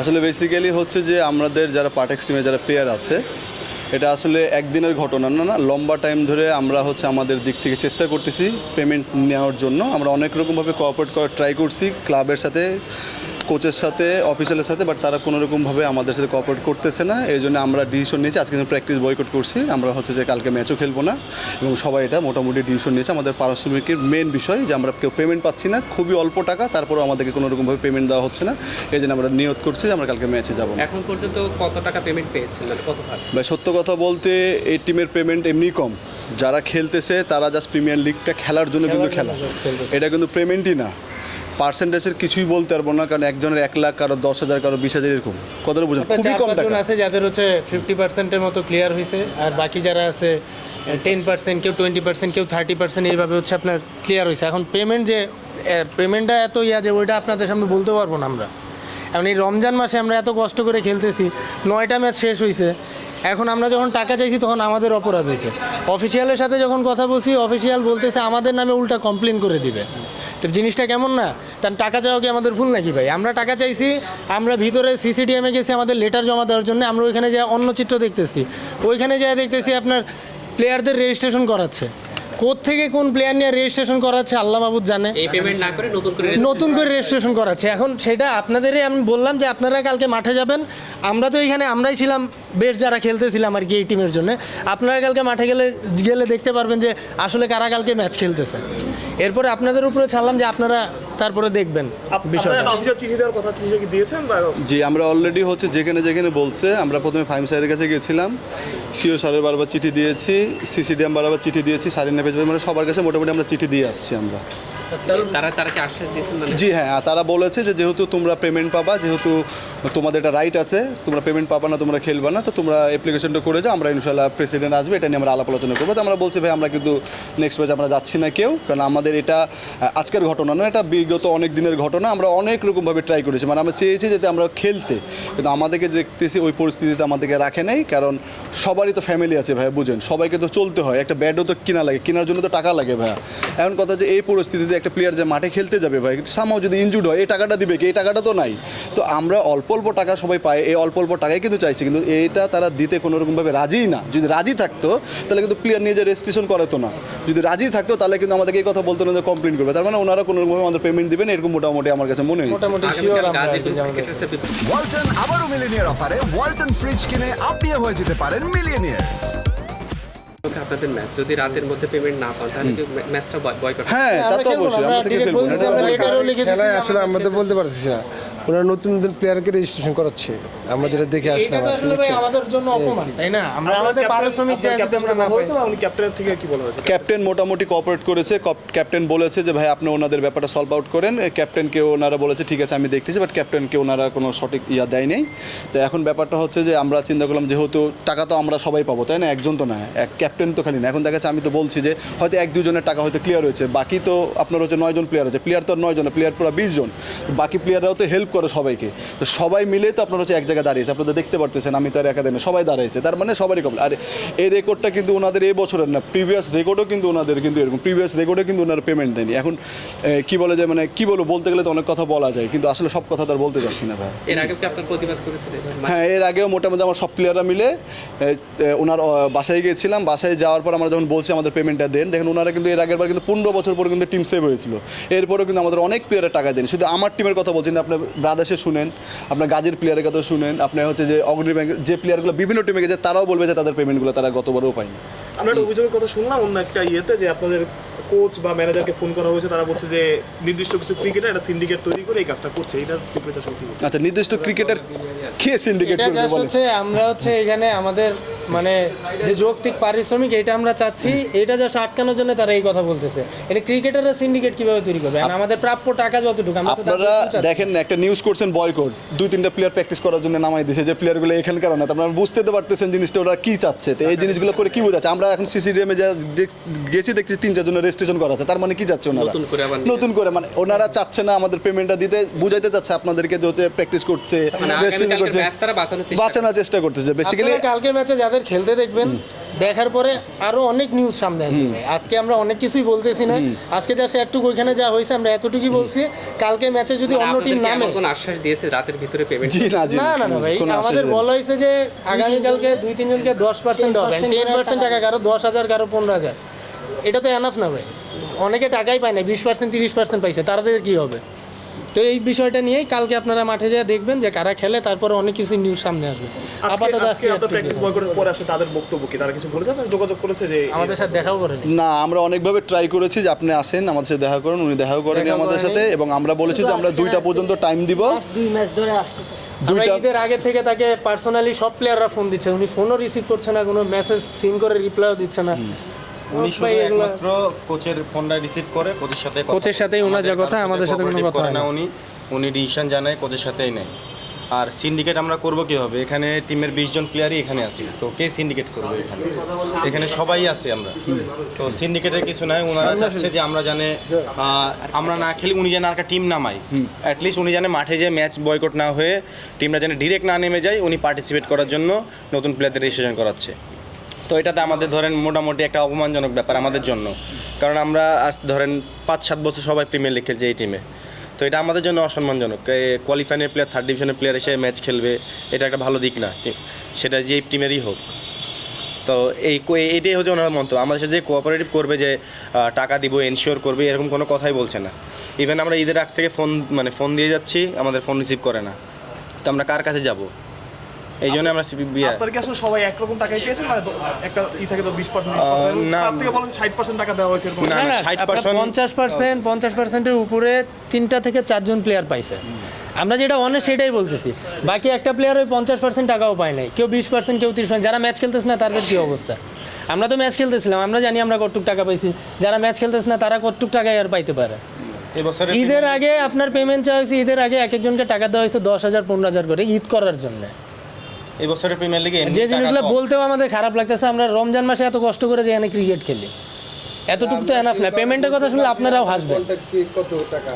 আসলে বেসিক্যালি হচ্ছে যে আমাদের যারা পার্টেক্স টিমে যারা প্লেয়ার আছে, এটা আসলে একদিনের ঘটনা না না, লম্বা টাইম ধরে আমরা হচ্ছে আমাদের দিক থেকে চেষ্টা করতেছি পেমেন্ট নেওয়ার জন্য। আমরা অনেক রকমভাবে কোঅপারেট করার ট্রাই করছি ক্লাবের সাথে কোচের সাথে অফিসিয়ালের সাথে বাট তারা কোনো রকমভাবে আমাদের সাথে কোঅপারেট করতেছে না। এই জন্য আমরা ডিসিশন নিয়েছি আজকে কিন্তু প্র্যাকটিস বয়কট করছি। আমরা হচ্ছে যে কালকে ম্যাচও খেলব না এবং সবাই এটা মোটামুটি ডিসিশন নিয়েছে। আমাদের পারিশ্রমিকের মেন বিষয় যে আমরা কেউ পেমেন্ট পাচ্ছি না খুবই অল্প টাকা তারপরেও আমাদেরকে কোনো রকমভাবে পেমেন্ট দেওয়া হচ্ছে না। এই জন্য আমরা নিয়ত করছি যে আমরা কালকে ম্যাচে যাব এখন পর্যন্ত কত টাকা পেমেন্ট পেয়েছেন? মানে কত ভাই সত্য কথা বলতে এই টিমের পেমেন্ট এমনি কম। যারা খেলতেছে তারা জাস্ট প্রিমিয়ার লিগটা খেলার জন্য কিন্তু খেলা। এটা কিন্তু পেমেন্টই না। পার্সেন্টেজের কিছুই বলতে পারব না কারণ একজনের এক লাখ কারও দশ হাজার কারও বিশ হাজার এরকম। কতটা বুঝেন? আপনার খুবই কম টাকা। আছে যাদের হচ্ছে ফিফটি পার্সেন্টের মতো ক্লিয়ার হয়েছে আর বাকি যারা আছে টেন পার্সেন্ট কেউ টোয়েন্টি পার্সেন্ট কেউ থার্টি পার্সেন্ট এইভাবে হচ্ছে আপনার ক্লিয়ার হয়েছে এখন পেমেন্ট যে পেমেন্টটা এত ইয়া যে ওইটা আপনাদের সামনে বলতে পারব না আমরা। এখন এই রমজান মাসে আমরা এত কষ্ট করে খেলতেছি নয়টা ম্যাচ শেষ হয়েছে এখন আমরা যখন টাকা চাইছি তখন আমাদের অপরাধ হয়েছে অফিসিয়ালের সাথে যখন কথা বলছি অফিসিয়াল বলতেছে আমাদের নামে উল্টা কমপ্লেন করে দিবে। তো জিনিসটা কেমন না? তার টাকা চাওয়া কি আমাদের ভুল নাকি ভাই? আমরা টাকা চাইছি আমরা ভিতরে সিসিডিএমে গেছি আমাদের লেটার জমা দেওয়ার জন্য আমরা ওইখানে যা অন্য চিত্র দেখতেছি। ওইখানে যা দেখতেছি আপনার প্লেয়ারদের রেজিস্ট্রেশন করাচ্ছে। থেকে কোন প্লেয়ার নিয়ে রেজিস্ট্রেশন করাচ্ছে আল্লাহ মাহবুদ জানে। এই পেমেন্ট না করে নতুন করে নতুন করে রেজিস্ট্রেশন করাচ্ছে। এখন সেটা আপনাদেরই আমি বললাম যে আপনারা কালকে মাঠে যাবেন। আমরা তো এখানে আমরাই ছিলাম বেশ যারা খেলতেছিলাম আর কি এই টিমের জন্য আপনারা কালকে মাঠে গেলে গেলে দেখতে পারবেন যে আসলে কারা কালকে ম্যাচ খেলতেছে। এরপরে আপনাদের উপরে ছাড়লাম যে আপনারা তারপরে দেখবেন বিষয়টা। চিঠি দেওয়ার কথা চিঠি দিয়েছেন বা জি আমরা অলরেডি হচ্ছে যেখানে যেখানে বলছে আমরা প্রথমে ফাইম স্যারের কাছে গেছিলাম। সিও স্যারের বারবার চিঠি দিয়েছি সিসিডিএম বারবার চিঠি দিয়েছি সারিন নেপেজ মানে সবার কাছে মোটামুটি আমরা চিঠি দিয়ে আসছি আমরা। তারা আশ্বাস দিয়েছেন জি হ্যাঁ তারা বলেছে যে যেহেতু তোমরা পেমেন্ট পাবা, যেহেতু তোমাদের একটা রাইট আছে, তোমরা পেমেন্ট পাবা না, তোমরা খেলবা না, তো তোমরা অ্যাপ্লিকেশনটা করে যাও, আমরা ইনশাল্লাহ প্রেসিডেন্ট আসবে, এটা নিয়ে আমরা আলাপ আলোচনা করব। তো আমরা বলছি, ভাই, আমরা কিন্তু নেক্সট ম্যাচ আমরা যাচ্ছি না কেউ, কারণ আমাদের এটা আজকের ঘটনা নয়, এটা বিগত অনেক দিনের ঘটনা, আমরা অনেক রকমভাবে ট্রাই করেছি। মানে আমরা চেয়েছি যাতে আমরা খেলতে, কিন্তু আমাদেরকে দেখতেছি ওই পরিস্থিতিতে আমাদেরকে রাখে নাই, কারণ সবারই তো ফ্যামিলি আছে, ভাই, বুঝেন? সবাইকে তো চলতে হয়, একটা ব্যাটও তো কিনা লাগে, কেনার জন্য তো টাকা লাগে, ভাইয়া। এখন কথা যে এই পরিস্থিতিতে একটা প্লেয়ার যে মাঠে খেলতে যাবে ভাই সামাও যদি ইনজুর্ড হয় এই টাকাটা দিবে কি? এই টাকাটা তো নাই। তো আমরা অল্প অল্প টাকা সবাই পাই এই অল্প অল্প টাকাই কিন্তু চাইছি। কিন্তু এইটা তারা দিতে কোনো রকমভাবে রাজিই না। যদি রাজি থাকতো তাহলে কিন্তু প্লেয়ার নিয়ে যে রেজিস্ট্রেশন করাতো না। যদি রাজি থাকতো তাহলে কিন্তু আমাদেরকে এই কথা বলতো না যে কমপ্লেন করবে। তার মানে ওনারা কোনো রকমভাবে আমাদের পেমেন্ট দিবেন এরকম মোটামুটি আমার কাছে মনে হয়েছে। মোটামুটি শিওর আগামীকাল আমরা আর কি গাজীপুর যে আমাদের- ক্রিকেটার্সের বিপক্ষে ওয়ালটন আবারও মিলিনিয়ার অফারে ওয়ালটন ফ্রিজ কিনে আপনিও হয়ে যেতে পারেন মিলিয়নিয়ার আপনাদের ম্যাচ যদি রাতের মধ্যে পেমেন্ট না পান তাহলে কি ম্যাচটা বয়কট হ্যাঁ তা তো অবশ্যই। আমরা আমাদের আসলে তো বলতে পারছি না। ওরা নতুন নতুন প্লেয়ারকে রেজিস্ট্রেশন করাচ্ছে। আমরা যেটা দেখে আসলাম তো আসলে ভাই আমাদের জন্য অপমান তাই না? আমরা আমাদের পারিশ্রমিক চাই যদি আমরা না পাই হয়েছে উনি ক্যাপ্টেনের থেকে কি বলা হয়েছে? ক্যাপ্টেন মোটামুটি কোঅপারেট করেছে ক্যাপ্টেন বলেছে যে ভাই আপনি ওনাদের ব্যাপারটা সলভ আউট করেন। ক্যাপ্টেনকে ওনারা বলেছে ঠিক আছে আমি দেখতেছি। বাট ক্যাপ্টেনকে ওনারা কোনো সঠিক ইয়া দেয় নেই তো এখন ব্যাপারটা হচ্ছে যে আমরা চিন্তা করলাম যেহেতু টাকা তো আমরা সবাই পাবো তাই না? একজন তো না এক ক্যাপ্টেন তো খালি না। এখন দেখা যাচ্ছে আমি তো বলছি যে হয়তো এক দুজনের টাকা হয়তো ক্লিয়ার হয়েছে। বাকি তো আপনার হচ্ছে নয়জন প্লেয়ার আছে। প্লেয়ার তো আর নয় জন প্লেয়ার পুরো বিশ জন। বাকি প্লেয়াররাও তো হেল্প করে সবাইকে। তো সবাই মিলে তো আপনার হচ্ছে এক জায়গায় দাঁড়িয়েছে। আপনারা দেখতে পারতেছেন আমি তার একাডেমি সবাই দাঁড়িয়েছে তার মানে সবারই কম আর এই রেকর্ডটা কিন্তু ওনাদের এই বছরের না প্রিভিয়াস রেকর্ডও কিন্তু ওনাদের কিন্তু এরকম প্রিভিয়াস রেকর্ডে কিন্তু ওনারা পেমেন্ট দেয়নি। এখন কি বলে যে মানে কি বলব বলতে গেলে তো অনেক কথা বলা যায় কিন্তু আসলে সব কথা তো আর বলতে যাচ্ছি না ভাই। এর আগে কি আপনার প্রতিবাদ করেছিলেন হ্যাঁ এর আগেও মোটামুটি আমার সব প্লেয়াররা মিলে ওনার বাসায় গিয়েছিলাম। বাসায় যাওয়ার পর আমরা যখন বলছি আমাদের পেমেন্টটা দেন দেখেন ওনারা কিন্তু এর আগের বার কিন্তু পনেরো বছর পরে কিন্তু টিম সেভ হয়েছিল। এরপরেও কিন্তু আমাদের অনেক প্লেয়ারের টাকা দেন শুধু আমার টিমের কথা বলছেন না, আপনার ব্রাদার্সে শুনেন আপনার গাজীর প্লেয়ারের কথা শুনেন আপনার হচ্ছে যে অগ্নি ব্যাংক যে প্লেয়ারগুলো বিভিন্ন টিমে গেছে তারাও বলবে যে তাদের পেমেন্টগুলো তারা গতবারও পায়নি। আমরা একটা অভিযোগের কথা শুনলাম অন্য একটা ইয়েতে যে আপনাদের কোচ বা ম্যানেজারকে ফোন করা হয়েছে তারা বলছে যে নির্দিষ্ট কিছু ক্রিকেটার একটা সিন্ডিকেট তৈরি করে এই কাজটা করছে এটা বিপরীতে আচ্ছা নির্দিষ্ট ক্রিকেটার কে সিন্ডিকেট এটা করবে বলে আমরা হচ্ছে এখানে আমাদের মানে যে যৌক্তিক পারিশ্রমিক এটা আমরা চাচ্ছি এটা জাস্ট আটকানোর জন্য তারা এই কথা বলতেছে। এটা ক্রিকেটাররা সিন্ডিকেট কীভাবে তৈরি করবে? আর আমাদের প্রাপ্য টাকা যতটুকু আমরা তো আপনারা। দেখেন একটা নিউজ করছেন বয়কট দুই তিনটা প্লেয়ার প্র্যাকটিস করার জন্য নামাই দিয়েছে যে প্লেয়ারগুলো এখানকার না আপনারা বুঝতে তো পারতেছেন জিনিসটা ওরা কি চাচ্ছে। তো এই জিনিসগুলো করে কি বোঝাচ্ছে? আমরা এখন সিসিডিএমে যা দেখ- গেছি দেখছি তিন চারজনের রেজিস্ট্রেশন করা আছে। তার মানে কি চাচ্ছে ওনারা? নতুন করে আবার নতুন করে মানে ওনারা চাচ্ছে না আমাদের পেমেন্টটা দিতে বুঝাইতে চাচ্ছে আপনাদেরকে যে হচ্ছে প্র্যাকটিস করছে মানে registration আগামীকালকে করছে। বাঁচানোর চেষ্টা করতেছে। বেসিক্যালি কালকের ম্যাচে যাদের খেলতে দেখবেন দেখার পরে আরও অনেক নিউজ সামনে আসবে। আজকে আমরা অনেক কিছুই বলতেছি না। আজকে যা এতটুকু ওইখানে যা হয়েছে আমরা এতটুকুই বলছি। কালকে ম্যাচে যদি অন্য টিম নামে কোনো আশ্বাস দিয়েছে রাতের ভিতরে পেমেন্ট না না না ভাই আমাদের বলা হয়েছে যে আগামীকালকে দুই তিনজনকে দশ পার্সেন্ট হবে। টেন পার্সেন্ট টাকা। কারও দশ হাজার কারও পনেরো হাজার। এটা তো এনাফ না ভাই। অনেকে টাকাই পায় না বিশ পার্সেন্ট তিরিশ পার্সেন্ট পাইছে তাদের কি হবে? তো এই বিষয়টা নিয়েই কালকে আপনারা মাঠে যেয়ে দেখবেন যে কারা খেলে তারপরে অনেক কিছু নিউজ সামনে আসবে। আপাতত আজকে প্র্যাকটিস বয়কটের পরে আসলে তাদের বক্তব্য কি? তারা কিছু বলেছে? যোগাযোগ করেছে যে আমাদের সাথে দেখাও করেনি। না আমরা অনেকভাবে ট্রাই করেছি যে আপনি আসেন আমাদের সাথে দেখা করুন উনি দেখাও করেনি আমাদের সাথে এবং আমরা বলেছি যে আমরা দুইটা পর্যন্ত টাইম দিব। দুই ম্যাচ ধরে দুইটা ঈদের আগে থেকে তাকে পার্সোনালি সব প্লেয়াররা ফোন দিচ্ছে। উনি ফোনও রিসিভ করছে না কোনো মেসেজ সিন করে রিপ্লাইও দিচ্ছে না। উনি শুধু একমাত্র কোচের ফোনটা রিসিভ করে কোচের সাথে কোচের সাথেই ওনার যা কথা, আমাদের সাথে কোনো কথা না। উনি উনি ডিসিশন জানায় কোচের সাথেই নেয়। আর সিন্ডিকেট আমরা করব কীভাবে? এখানে টিমের বিশ জন প্লেয়ারই এখানে আছি। তো কে সিন্ডিকেট করবে এখানে? এখানে সবাই আছে আমরা। তো সিন্ডিকেটের কিছু নাই ওনারা চাচ্ছে যে আমরা জানে আমরা না খেলে উনি যেন আর একটা টিম নামাই অ্যাটলিস্ট উনি জানে মাঠে যে ম্যাচ বয়কট না হয়ে টিমটা যেন ডিরেক্ট না নেমে যায় উনি পার্টিসিপেট করার জন্য নতুন প্লেয়ারদের রেজিস্ট্রেশন করাচ্ছে। তো এটাতে আমাদের ধরেন মোটামুটি একটা অপমানজনক ব্যাপার আমাদের জন্য। কারণ আমরা আজ ধরেন পাঁচ সাত বছর সবাই প্রিমিয়ার লিগ খেলছে এই টিমে তো এটা আমাদের জন্য অসম্মানজনক। কোয়ালিফাইনের প্লেয়ার থার্ড ডিভিশনের প্লেয়ার এসে ম্যাচ খেলবে, এটা একটা ভালো দিক না। সেটা যে টিমেরই হোক। তো এই এটাই হচ্ছে ওনার মন্তব্য। আমাদের সাথে যে কোঅপারেটিভ করবে যে টাকা দিব এনশিওর করবে, এরকম কোনো কথাই বলছে না। ইভেন আমরা ঈদের আগ থেকে ফোন মানে ফোন দিয়ে যাচ্ছি, আমাদের ফোন রিসিভ করে না। তো আমরা কার কাছে যাব? এই জন্য আমরা সিপি আপনার কি আসলে সবাই একরকম টাকাই পেয়েছেন? মানে একটা ই থাকে তো বিশ পার্সেন্ট না। তার থেকে বলা ষাট পার্সেন্ট টাকা দেওয়া হয়েছে না, না, 60% পঞ্চাশ পার্সেন্ট পঞ্চাশ পার্সেন্টের উপরে তিনটা থেকে চারজন প্লেয়ার পাইছে। আমরা যেটা অনেক সেটাই বলতেছি। বাকি একটা প্লেয়ার ওই পঞ্চাশ পার্সেন্ট টাকাও পায় নাই। কেউ বিশ পার্সেন্ট কেউ তিরিশ পার্সেন্ট। যারা ম্যাচ খেলতেছে না তাদের কি অবস্থা? আমরা তো ম্যাচ খেলতেছিলাম আমরা জানি আমরা কতটুক টাকা পাইছি। যারা ম্যাচ খেলতেছে না তারা কতটুক টাকায় আর পাইতে পারে? ঈদের আগে আপনার পেমেন্ট চাওয়া হয়েছে ঈদের আগে এক একজনকে টাকা দেওয়া হয়েছে দশ হাজার পনেরো হাজার করে ঈদ করার জন্য। এবছরের প্রিমিয়ার লিগে যে জিনিসগুলো বলতেও আমাদের খারাপ লাগতেছে আমরা রমজান মাসে এত কষ্ট করে যেখানে ক্রিকেট খেলি। এতটুকু তো এনাফ না। পেমেন্টের কথা শুনলে আপনারাও হাসবেন। কত টাকা?